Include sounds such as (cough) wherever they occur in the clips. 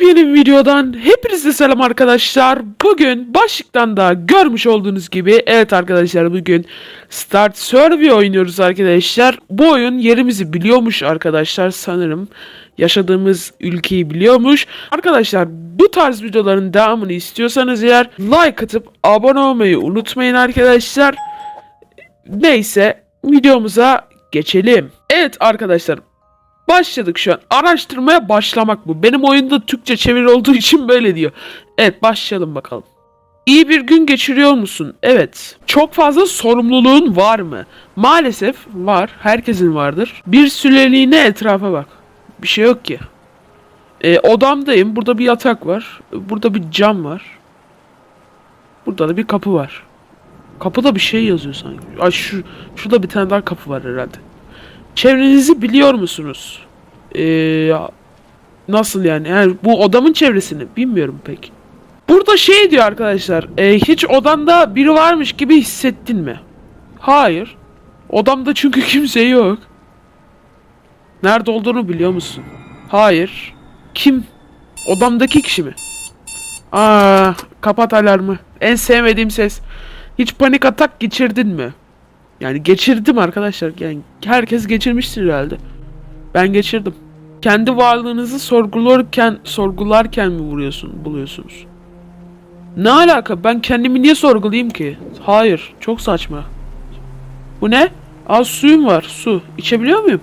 Yepyeni bir videodan hepinize selam arkadaşlar. Bugün başlıktan da görmüş olduğunuz gibi evet arkadaşlar bugün Start Survey oynuyoruz arkadaşlar. Bu oyun yerimizi biliyormuş arkadaşlar sanırım. Yaşadığımız ülkeyi biliyormuş. Arkadaşlar bu tarz videoların devamını istiyorsanız eğer like atıp abone olmayı unutmayın arkadaşlar. Neyse videomuza geçelim. Evet arkadaşlar Başladık şu an. Araştırmaya başlamak bu. Benim oyunda Türkçe çeviri olduğu için böyle diyor. Evet başlayalım bakalım. İyi bir gün geçiriyor musun? Evet. Çok fazla sorumluluğun var mı? Maalesef var. Herkesin vardır. Bir süreliğine etrafa bak. Bir şey yok ki. Ee, odamdayım. Burada bir yatak var. Burada bir cam var. Burada da bir kapı var. Kapıda bir şey yazıyor sanki. Ay şu, şurada bir tane daha kapı var herhalde. Çevrenizi biliyor musunuz? Ee, nasıl yani? yani? Bu odamın çevresini bilmiyorum pek. Burada şey diyor arkadaşlar. e, hiç odanda biri varmış gibi hissettin mi? Hayır. Odamda çünkü (laughs) kimse yok. Nerede olduğunu biliyor musun? Hayır. Kim? Odamdaki kişi mi? Aa, kapat alarmı. En sevmediğim ses. Hiç panik atak geçirdin mi? Yani geçirdim arkadaşlar. Yani herkes geçirmiştir herhalde. Ben geçirdim. Kendi varlığınızı sorgularken sorgularken mi vuruyorsun, buluyorsunuz? Ne alaka? Ben kendimi niye sorgulayayım ki? Hayır, çok saçma. Bu ne? Az suyum var, su. İçebiliyor muyum?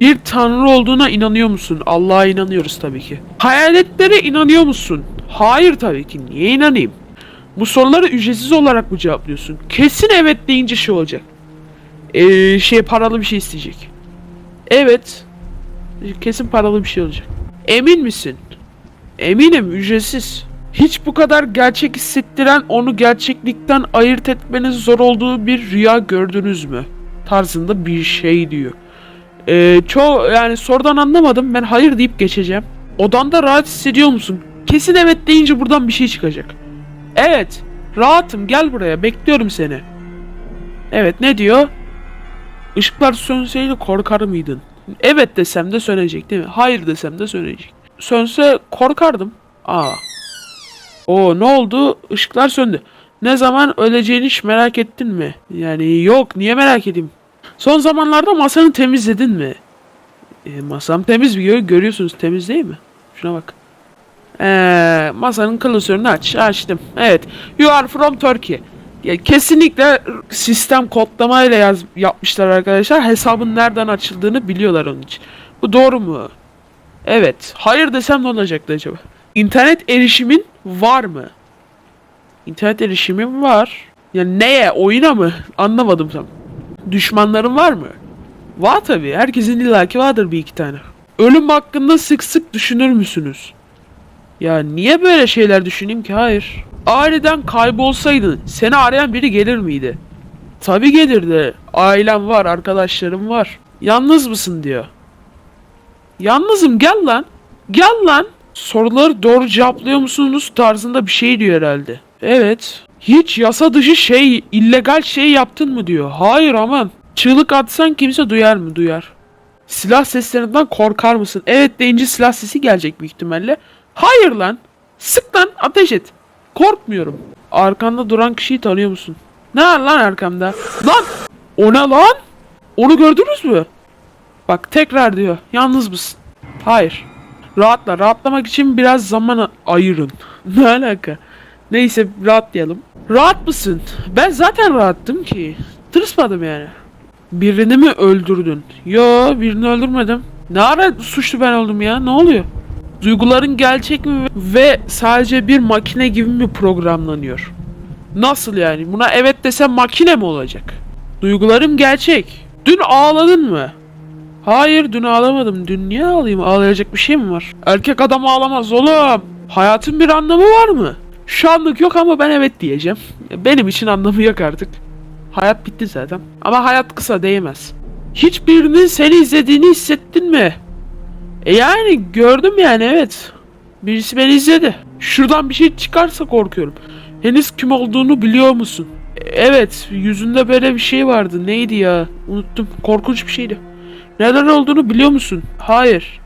Bir tanrı olduğuna inanıyor musun? Allah'a inanıyoruz tabii ki. Hayaletlere inanıyor musun? Hayır tabii ki. Niye inanayım? Bu soruları ücretsiz olarak mı cevaplıyorsun? Kesin evet deyince şey olacak. Ee, şey paralı bir şey isteyecek. Evet. Kesin paralı bir şey olacak. Emin misin? Eminim ücretsiz. Hiç bu kadar gerçek hissettiren onu gerçeklikten ayırt etmeniz zor olduğu bir rüya gördünüz mü? Tarzında bir şey diyor. Ee, çoğu yani sorudan anlamadım. Ben hayır deyip geçeceğim. Odanda rahat hissediyor musun? Kesin evet deyince buradan bir şey çıkacak. Evet. Rahatım gel buraya bekliyorum seni. Evet ne diyor? Işıklar sönseydi korkar mıydın? Evet desem de sönecek değil mi? Hayır desem de sönecek. Sönse korkardım. Aa. O ne oldu? Işıklar söndü. Ne zaman öleceğini hiç merak ettin mi? Yani yok niye merak edeyim? Son zamanlarda masanı temizledin mi? E, masam temiz bir görüyorsunuz temiz değil mi? Şuna bak. Ee, masanın klasörünü aç. Açtım. Evet. You are from Turkey. Ya kesinlikle sistem kodlamayla yaz yapmışlar arkadaşlar. Hesabın nereden açıldığını biliyorlar onun için. Bu doğru mu? Evet. Hayır desem ne olacaktı acaba? İnternet erişimin var mı? İnternet erişimim var. Ya neye? Oyuna mı? Anlamadım tam. Düşmanların var mı? Var tabii. Herkesin illaki vardır bir iki tane. Ölüm hakkında sık sık düşünür müsünüz? Ya niye böyle şeyler düşüneyim ki? Hayır. Aniden kaybolsaydın seni arayan biri gelir miydi? Tabi gelirdi. Ailem var, arkadaşlarım var. Yalnız mısın diyor. Yalnızım gel lan. Gel lan. Soruları doğru cevaplıyor musunuz tarzında bir şey diyor herhalde. Evet. Hiç yasa dışı şey, illegal şey yaptın mı diyor. Hayır aman. Çığlık atsan kimse duyar mı? Duyar. Silah seslerinden korkar mısın? Evet deyince silah sesi gelecek büyük ihtimalle. Hayır lan. Sık lan ateş et. Korkmuyorum. Arkanda duran kişiyi tanıyor musun? Ne var lan arkamda? Lan! O ne lan? Onu gördünüz mü? Bak tekrar diyor. Yalnız mısın? Hayır. Rahatla. Rahatlamak için biraz zaman ayırın. (laughs) ne alaka? Neyse rahatlayalım. Rahat mısın? Ben zaten rahattım ki. Tırsmadım yani. Birini mi öldürdün? Yo birini öldürmedim. Ne ara suçlu ben oldum ya? Ne oluyor? Duyguların gerçek mi ve sadece bir makine gibi mi programlanıyor? Nasıl yani? Buna evet desem makine mi olacak? Duygularım gerçek. Dün ağladın mı? Hayır dün ağlamadım. Dün niye ağlayayım? Ağlayacak bir şey mi var? Erkek adam ağlamaz oğlum. Hayatın bir anlamı var mı? Şu anlık yok ama ben evet diyeceğim. Benim için anlamı yok artık. Hayat bitti zaten. Ama hayat kısa değmez. Hiçbirinin seni izlediğini hissettin mi? E yani gördüm yani evet. Birisi beni izledi. Şuradan bir şey çıkarsa korkuyorum. Henüz kim olduğunu biliyor musun? Evet yüzünde böyle bir şey vardı. Neydi ya? Unuttum. Korkunç bir şeydi. Neden olduğunu biliyor musun? Hayır.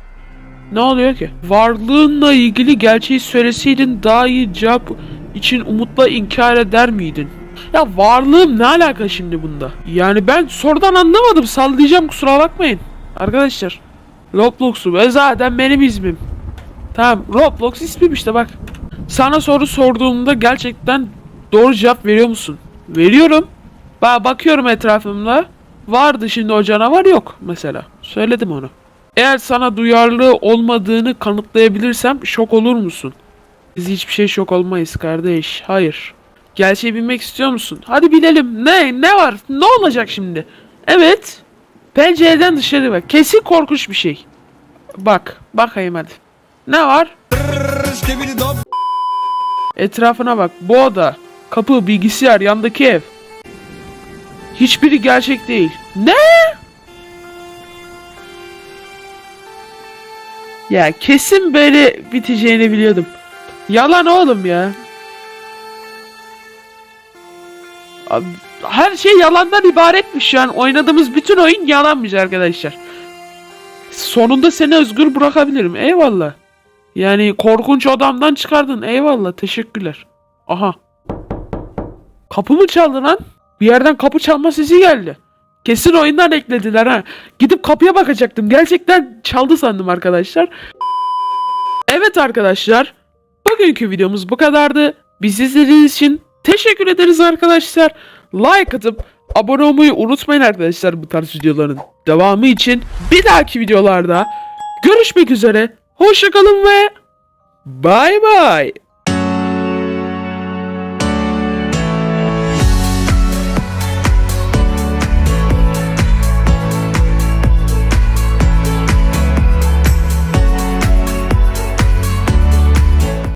Ne oluyor ki? Varlığınla ilgili gerçeği söyleseydin daha iyi cevap için umutla inkar eder miydin? Ya varlığım ne alaka şimdi bunda? Yani ben sorudan anlamadım. Sallayacağım kusura bakmayın. Arkadaşlar. Roblox'u ve zaten benim ismim. Tamam Roblox ismim işte bak. Sana soru sorduğumda gerçekten doğru cevap veriyor musun? Veriyorum. Ba bakıyorum etrafımda. Vardı şimdi o canavar yok mesela. Söyledim onu. Eğer sana duyarlı olmadığını kanıtlayabilirsem şok olur musun? Biz hiçbir şey şok olmayız kardeş. Hayır. Gerçeği bilmek istiyor musun? Hadi bilelim. Ne? Ne var? Ne olacak şimdi? Evet. Pencereden dışarı bak. Kesin korkunç bir şey. Bak. Bakayım hadi. Ne var? Etrafına bak. Bu oda. Kapı, bilgisayar, yandaki ev. Hiçbiri gerçek değil. Ne? Ya kesin böyle biteceğini biliyordum. Yalan oğlum ya. Abi, her şey yalandan ibaretmiş an. Oynadığımız bütün oyun yalanmış arkadaşlar. Sonunda seni özgür bırakabilirim. Eyvallah. Yani korkunç odamdan çıkardın. Eyvallah. Teşekkürler. Aha. Kapı mı çaldı lan? Bir yerden kapı çalma sesi geldi. Kesin oyundan eklediler ha. Gidip kapıya bakacaktım. Gerçekten çaldı sandım arkadaşlar. Evet arkadaşlar. Bugünkü videomuz bu kadardı. Bizi izlediğiniz için teşekkür ederiz arkadaşlar. Like atıp abone olmayı unutmayın arkadaşlar bu tarz videoların devamı için. Bir dahaki videolarda görüşmek üzere. Hoşçakalın ve bay bay.